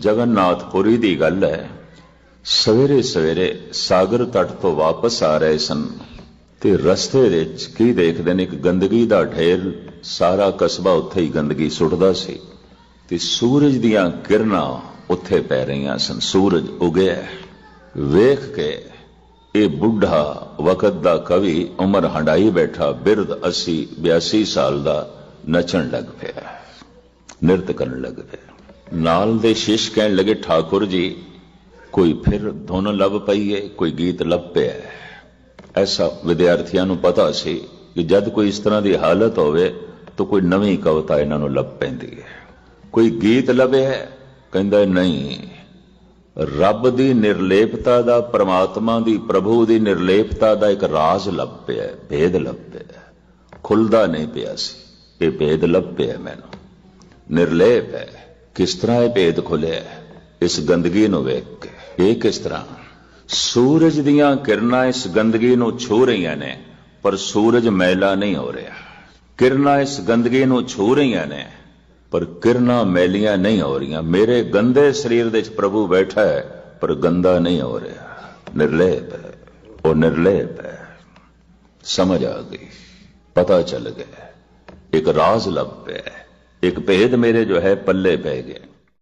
ਜਗਨਨਾਥਪੁਰੀ ਦੀ ਗੱਲ ਹੈ। ਸਵੇਰੇ ਸਵੇਰੇ ਸਾਗਰ ਤੱਟ ਤੋਂ ਵਾਪਸ ਆ ਰਹੇ ਸਨ ਤੇ ਰਸਤੇ ਵਿੱਚ ਕੀ ਦੇਖਦੇ ਨੇ? ਇੱਕ ਗੰਦਗੀ ਦਾ ਢੇਰ, ਸਾਰਾ ਕਸਬਾ ਉੱਥੇ ਹੀ ਗੰਦਗੀ ਸੁੱਟਦਾ ਸੀ ਤੇ ਸੂਰਜ ਦੀਆਂ ਕਿਰਨਾਂ ਉੱਥੇ ਪੈ ਰਹੀਆਂ ਸਨ। ਸੂਰਜ ਉਗਿਆ ਵੇਖ ਕੇ ਇਹ ਬੁੱਢਾ ਵਕਤ ਦਾ ਕਵੀ ਉਮਰ ਹੰਡਾਈ ਬੈਠਾ ਬਿਰਧ 80 82 ਸਾਲ ਦਾ ਨੱਚਣ ਲੱਗ ਪਿਆ, ਨਿਰਤ ਕਰਨ ਲੱਗ ਪਿਆ। ਨਾਲ ਦੇ ਸ਼ਿਸ਼ ਕਹਿਣ ਲੱਗੇ ਠਾਕੁਰ ਜੀ ਕੋਈ ਫਿਰ ਧੁਨ ਲੱਭ ਪਈ ਹੈ ਕੋਈ ਗੀਤ ਲੱਭ ਪਿਆ ਐਸਾ ਵਿਦਿਆਰਥੀਆਂ ਨੂੰ ਪਤਾ ਸੀ ਕਿ ਜਦ ਕੋਈ ਇਸ ਤਰ੍ਹਾਂ ਦੀ ਹਾਲਤ ਹੋਵੇ ਤਾਂ ਕੋਈ ਨਵੀਂ ਕਵਿਤਾ ਇਹਨਾਂ ਨੂੰ ਲੱਭ ਪੈਂਦੀ ਹੈ। ਕੋਈ ਗੀਤ ਲੱਭਿਆ ਕਹਿੰਦਾ ਨਹੀਂ ਰੱਬ ਦੀ ਨਿਰਲੇਪਤਾ ਦਾ ਪ੍ਰਮਾਤਮਾ ਦੀ ਪ੍ਰਭੂ ਦੀ ਨਿਰਲੇਪਤਾ ਦਾ ਇੱਕ ਰਾਜ਼ ਲੱਭ ਪਿਆ ਹੈ, ਭੇਦ ਲੱਭ ਪਿਆ ਖੁੱਲਦਾ ਨਹੀਂ ਪਿਆ ਸੀ ਇਹ ਭੇਦ ਲੱਭ ਪਿਆ ਮੈਨੂੰ। ਨਿਰਲੇਪ ਹੈ। ਕਿਸ ਤਰ੍ਹਾਂ ਇਹ ਭੇਦ ਖੁੱਲਿਆ ਇਸ ਗੰਦਗੀ ਨੂੰ ਵੇਖ ਕੇ। ਇਹ ਕਿਸ ਤਰ੍ਹਾਂ? ਸੂਰਜ ਦੀਆਂ ਕਿਰਨਾਂ ਇਸ ਗੰਦਗੀ ਨੂੰ ਛੂ ਰਹੀਆਂ ਨੇ, ਪਰ ਸੂਰਜ ਮੈਲਾ ਨਹੀਂ ਹੋ ਰਿਹਾ। ਕਿਰਨਾਂ ਇਸ ਗੰਦਗੀ ਨੂੰ ਛੂ ਰਹੀਆਂ ਨੇ, ਪਰ ਕਿਰਨਾਂ ਮੈਲੀਆਂ ਨਹੀਂ ਹੋ ਰਹੀਆਂ। ਮੇਰੇ ਗੰਦੇ ਸਰੀਰ ਦੇ ਵਿੱਚ ਪ੍ਰਭੂ ਬੈਠਾ ਹੈ, ਪਰ ਗੰਦਾ ਨਹੀਂ ਹੋ ਰਿਹਾ। ਨਿਰਲੇਪ ਹੈ। ਉਹ ਨਿਰਲੇਪ ਹੈ। ਸਮਝ ਆ ਗਈ। ਪਤਾ ਚੱਲ ਗਿਆ ਇੱਕ ਰਾਜ਼ ਲੱਭ ਪਿਆ ਹੈ। ਇੱਕ ਭੇਦ ਮੇਰੇ ਜੋ ਹੈ ਪੱਲੇ ਪੈ ਗਿਆ